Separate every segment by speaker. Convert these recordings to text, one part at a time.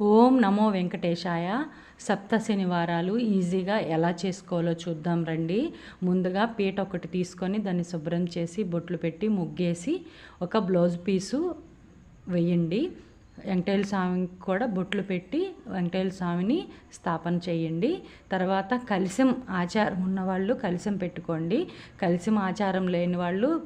Speaker 1: ఓం నమో వెంకటేశాయ. సప్త శనివారాలు ఈజీగా ఎలా చేసుకోవాలో చూద్దాం రండి. ముందుగా పీట ఒకటి తీసుకొని దాన్ని శుభ్రం చేసి బొట్లు పెట్టి ముగ్గేసి ఒక బ్లౌజ్ పీసు వేయండి. వెంకటేశ్వర స్వామికి కూడా బొట్లు పెట్టి వెంకటేశ్వర స్వామిని స్థాపన చేయండి. తర్వాత కలిసం ఆచారం ఉన్నవాళ్ళు కలిసం పెట్టుకోండి. కలిసం ఆచారం లేని వాళ్ళు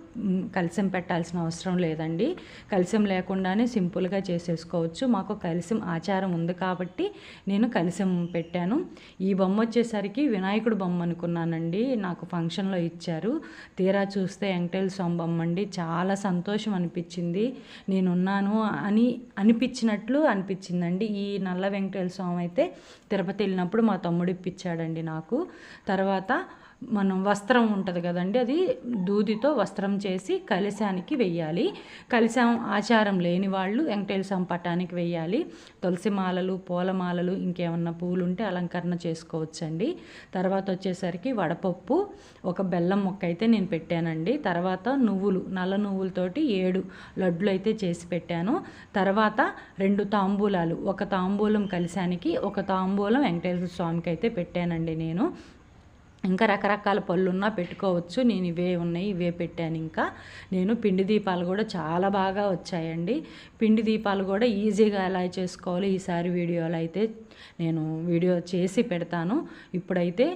Speaker 1: కలిసం పెట్టాల్సిన అవసరం లేదండి. కలిసం లేకుండానే సింపుల్గా చేసేసుకోవచ్చు. మాకు కలిసం ఆచారం ఉంది కాబట్టి నేను కలిసం పెట్టాను. ఈ బొమ్మ వచ్చేసరికి వినాయకుడు బొమ్మ అనుకున్నానండి. నాకు ఫంక్షన్లో ఇచ్చారు. తీరా చూస్తే వెంకటేశ్వర స్వామి బొమ్మ అండి. చాలా సంతోషం అనిపించింది. నేనున్నాను అని అనిపించినట్లు అనిపించిందండి. ఈ నల్ల వెంకటేశ్వర స్వామి అయితే తిరుపతి వెళ్ళినప్పుడు మా తమ్ముడు ఇప్పించాడండి నాకు. తర్వాత మనం వస్త్రం ఉంటుంది కదండి అది దూదితో వస్త్రం చేసి కలిశానికి వెయ్యాలి. కలిశాం ఆచారం లేని వాళ్ళు వెంకటేశ్వర పటానికి వెయ్యాలి. తులసి మాలలు పూలమాలలు ఇంకేమన్నా పూలు ఉంటే అలంకరణ చేసుకోవచ్చండి. తర్వాత వచ్చేసరికి వడపప్పు ఒక బెల్లం మొక్క అయితే నేను పెట్టానండి. తర్వాత నువ్వులు నల్ల నువ్వులతోటి ఏడు లడ్లు అయితే చేసి పెట్టాను. తర్వాత రెండు తాంబూలాలు ఒక తాంబూలం కలిశానికి ఒక తాంబూలం వెంకటేశ్వర స్వామికి అయితే పెట్టానండి నేను. ఇంకా రకరకాల పళ్ళున్నా పెట్టుకోవచ్చు. నేను ఇవే ఉన్నాయి ఇవే పెట్టాను ఇంకా. నేను పిండి దీపాలు కూడా చాలా బాగా వచ్చాయండి. పిండి దీపాలు కూడా ఈజీగా ఎలా చేసుకోవాలి ఈసారి వీడియోలో అయితే నేను వీడియో చేసి పెడతాను. ఇప్పుడైతే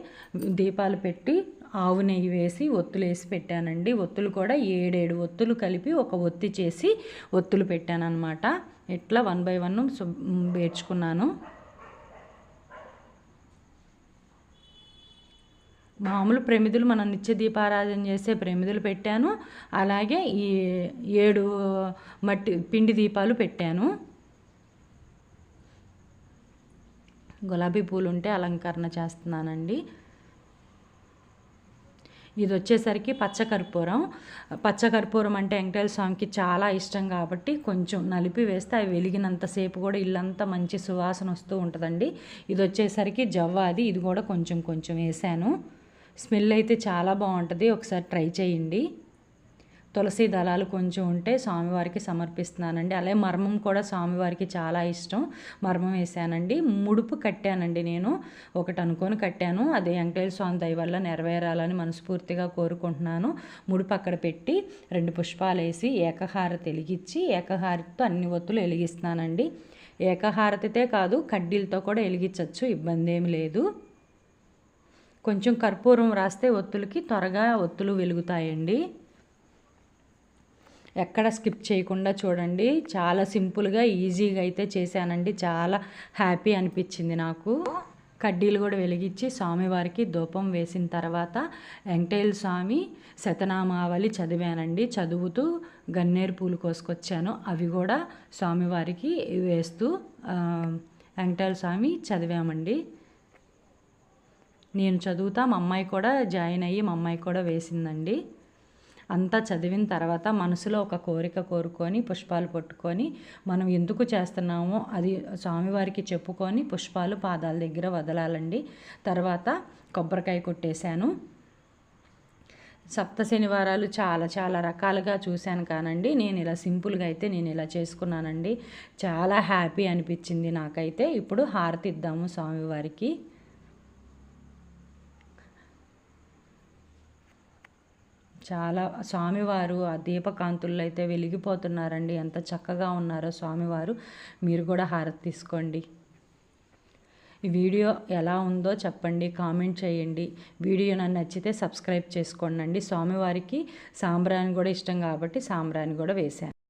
Speaker 1: దీపాలు పెట్టి ఆవు నెయ్యి వేసి ఒత్తులు వేసి పెట్టానండి. ఒత్తులు కూడా ఏడేడు ఒత్తులు కలిపి ఒక ఒత్తి చేసి ఒత్తులు పెట్టాను అనమాట ఇట్లా వన్ బై వన్ వేర్చుకున్నాను. మామూలు ప్రమిదులు మనం నిత్య దీపారాధన చేసే ప్రమిదులు పెట్టాను. అలాగే ఈ ఏడు మట్టి పిండి దీపాలు పెట్టాను. గులాబీ పూలు ఉంటే అలంకరణ చేస్తున్నానండి. ఇది వచ్చేసరికి పచ్చకర్పూరం. పచ్చకర్పూరం అంటే వెంకటేశ్వర స్వామికి చాలా ఇష్టం కాబట్టి కొంచెం నలిపి వేస్తే అవి వెలిగినంతసేపు కూడా ఇల్లంతా మంచి సువాసన వస్తూ ఉంటుందండి. ఇది వచ్చేసరికి జవ్వాది ఇది కూడా కొంచెం కొంచెం వేసాను. స్మెల్ అయితే చాలా బాగుంటుంది. ఒకసారి ట్రై చేయండి. తులసి దళాలు కొంచెం ఉంటే స్వామివారికి సమర్పిస్తున్నానండి. అలాగే మర్మం కూడా స్వామివారికి చాలా ఇష్టం. మర్మం వేసానండి. ముడుపు కట్టానండి నేను. ఒకటి అనుకొని కట్టాను. అదే వెంకటేశ్వర స్వామి దయ వల్ల నెరవేరాలని మనస్ఫూర్తిగా కోరుకుంటున్నాను. ముడుపు అక్కడ పెట్టి రెండు పుష్పాలు వేసి ఏకహారతి వెలిగించి ఏకహారతితో అన్ని ఒత్తులు వెలిగిస్తానండి ఏకహారతితే కాదు కడ్డీలతో కూడా వెలిగించవచ్చు ఇబ్బంది ఏమి లేదు. కొంచెం కర్పూరం రాస్తే ఒత్తులకి త్వరగా ఒత్తులు వెలుగుతాయండి. ఎక్కడ స్కిప్ చేయకుండా చూడండి. చాలా సింపుల్గా ఈజీగా అయితే చేశానండి. చాలా హ్యాపీ అనిపించింది నాకు. కడ్డీలు కూడా వెలిగించి స్వామివారికి ధూపం వేసిన తర్వాత వెంకటేశ్వర స్వామి శతనామావళి చదివానండి. చదువుతూ గన్నేరు పూలు కోసుకొచ్చాను. అవి కూడా స్వామివారికి వేస్తూ వెంకటేశ్వర స్వామి చదివామండి. నేను చదువుతా మా అమ్మాయి కూడా జాయిన్ అయ్యి మా అమ్మాయి కూడా వేసిందండి. అంతా చదివిన తర్వాత మనసులో ఒక కోరిక కోరుకొని పుష్పాలు పట్టుకొని మనం ఎందుకు చేస్తున్నామో అది స్వామివారికి చెప్పుకొని పుష్పాలు పాదాల దగ్గర వదలాలండి. తర్వాత కొబ్బరికాయ కొట్టేశాను. సప్త శనివారాలు చాలా చాలా రకాలుగా చూశాను కానండి. నేను ఇలా సింపుల్గా అయితే నేను ఇలా చేసుకున్నానండి. చాలా హ్యాపీ అనిపించింది నాకైతే. ఇప్పుడు హారతి ఇద్దాము స్వామివారికి. చాలా స్వామివారు ఆ దీపకాంతుల్లో అయితే వెలిగిపోతున్నారండి. ఎంత చక్కగా ఉన్నారో స్వామివారు. మీరు కూడా హారతి తీసుకోండి. ఈ వీడియో ఎలా ఉందో చెప్పండి కామెంట్ చేయండి. వీడియో నన్ను నచ్చితే సబ్స్క్రైబ్ చేసుకోండి. స్వామివారికి సాంబ్రాణి కూడా ఇష్టం కాబట్టి సాంబ్రాణి కూడా వేశాను.